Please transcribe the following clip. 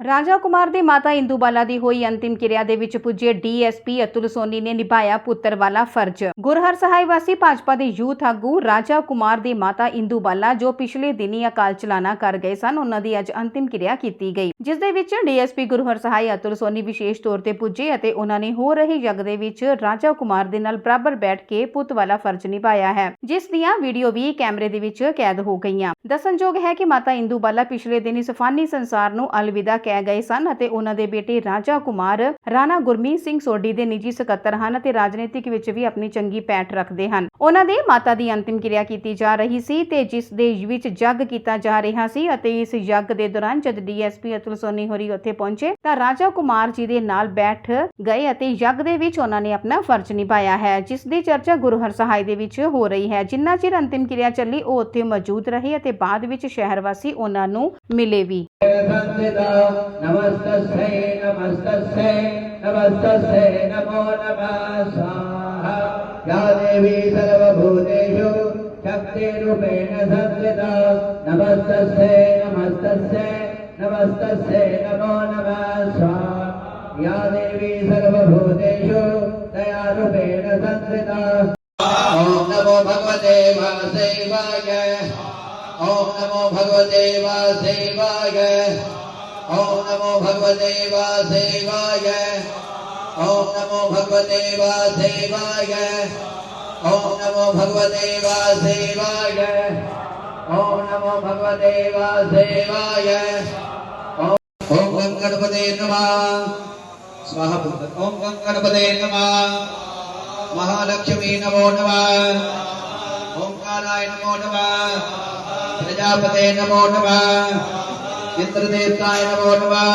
ਰਾਜਾ ਕੁਮਾਰ ਦੀ ਮਾਤਾ ਇੰਦੂਬਾਲਾ ਦੀ ਹੋਈ ਅੰਤਿਮ ਕਿਰਿਆ ਦੇ ਵਿੱਚ ਪੁੱਜੇ ਡੀਐਸਪੀ ਅਤੁਲ ਸੋਨੀ ਨੇ ਨਿਭਾਇਆ ਪੁੱਤਰ ਵਾਲਾ ਫਰਜ਼। ਗੁਰਹਰ ਸਹਾਇ ਵਾਸੀ ਭਾਜਪਾ ਦੇ ਯੂਥ ਆਗੂ ਰਾਜਾ ਕੁਮਾਰ ਦੀ ਮਾਤਾ ਇੰਦੂਬਾਲਾ, ਜੋ ਪਿਛਲੇ ਦਿਨੀ ਅਕਾਲ ਚਲਾਣਾ ਕਰ ਗਏ ਸਨ, ਉਹਨਾਂ ਦੀ ਅੱਜ ਅੰਤਿਮ ਕਿਰਿਆ ਕੀਤੀ ਗਈ। ਜਿਸ ਦੇ ਵਿੱਚ ਡੀਐਸਪੀ ਗੁਰਹਰ ਸਹਾਇ ਅਤੁਲ ਸੋਨੀ ਵਿਸ਼ੇਸ਼ ਤੌਰ ਤੇ ਪੁੱਜੇ ਅਤੇ ਉਹਨਾਂ ਨੇ ਹੋ ਰਹੀ ਜਗ ਦੇ ਵਿੱਚ ਰਾਜਾ ਕੁਮਾਰ ਦੇ ਨਾਲ ਬਰਾਬਰ ਬੈਠ ਕੇ ਪੁੱਤ ਵਾਲਾ ਫਰਜ਼ ਨਿਭਾਇਆ ਹੈ, ਜਿਸ ਦੀਆਂ ਵੀਡੀਓ ਵੀ ਕੈਮਰੇ ਦੇ ਵਿੱਚ ਕੈਦ ਹੋ ਗਈਆਂ। ਦੱਸਣਯੋਗ ਹੈ ਕਿ ਮਾਤਾ ਇੰਦੂਬਾਲਾ ਪਿਛਲੇ ਦਿਨ ਸਫਾਨੀ ਸੰਸਾਰ ਨੂੰ ਅਲਵਿਦਾ ਕਹਿ ਗਏ ਸਨ ਅਤੇ ਉਹਨਾਂ ਦੇ ਬੇਟੇ ਰਾਜਾ ਕੁਮਾਰ, ਰਾਣਾ ਗੁਰਮੀਤ ਸਿੰਘ ਸੋਢੀ ਦੇ ਨਿੱਜੀ ਸਕੱਤਰ ਹਨ ਅਤੇ ਰਾਜਨੀਤਿਕ ਵਿੱਚ ਵੀ ਆਪਣੀ ਚੰਗੀ ਪੈਠ ਰੱਖਦੇ ਹਨ। ਉਹਨਾਂ ਦੇ ਮਾਤਾ ਦੀ ਅੰਤਿਮ ਕਿਰਿਆ ਕੀਤੀ ਜਾ ਰਹੀ ਸੀ ਤੇ ਜਿਸ ਦੇ ਵਿੱਚ ਜੱਗ ਕੀਤਾ ਜਾ ਰਿਹਾ ਸੀ ਅਤੇ ਇਸ ਜੱਗ ਦੇ ਦੌਰਾਨ ਜਦ ਡੀਐਸਪੀ ਅਤੁਲ ਸੋਨੀ ਹੋਰੀ ਉੱਥੇ ਪਹੁੰਚੇ ਤਾਂ ਰਾਜਾ ਕੁਮਾਰ ਜੀ ਦੇ ਨਾਲ ਬੈਠ ਗਏ ਅਤੇ ਜੱਗ ਦੇ ਵਿੱਚ ਉਹਨਾਂ ਨੇ ਆਪਣਾ ਫਰਜ਼ ਨਿਭਾਇਆ ਹੈ, ਜਿਸ ਦੀ ਚਰਚਾ ਗੁਰੂ ਹਰਸਹਾਏ ਦੇ ਵਿੱਚ ਹੋ ਰਹੀ ਹੈ। ਜਿੰਨਾ ਚਿਰ ਅੰਤਿਮ ਕਿਰਿਆ ਚੱਲੀ, ਉਹ ਉੱਥੇ ਮੌਜੂਦ ਰਹੇ ਅਤੇ ਬਾਅਦ ਵਿੱਚ ਸ਼ਹਿਰ ਵਾਸੀ ਉਹਨਾਂ ਨੂੰ ਮਿਲੇ ਵੀ। ਨਮਸਤੇ ਨਮਸਤੇ ਨਮਸਤੇ ਨਮੋ ਨਮਾ देवी सर्वभूतेषु शक्तिरूपेण संस्थिता नमस्तस्यै नमस्तस्यै नमस्तस्यै नमो नमः स्वाहा या देवी सर्वभूतेषु दयारूपेण संस्थिता ॐ नमो भगवते वासुदेवाय ॐ नमो भगवते वासुदेवाय ॐ नमो भगवते वासुदेवाय ॐ नमो भगवते वासुदेवाय ॐ नमो भगवते वासुदेवाय ॐ नमो भगवते वासुदेवाय ॐ ॐ गं गणपते नमः स्वाहा ॐ गं गणपते नमः महालक्ष्मी नमो नमः ओंकाराय नमो नमः प्रजापते नमो नमः इंद्रदेवताय नमो नमः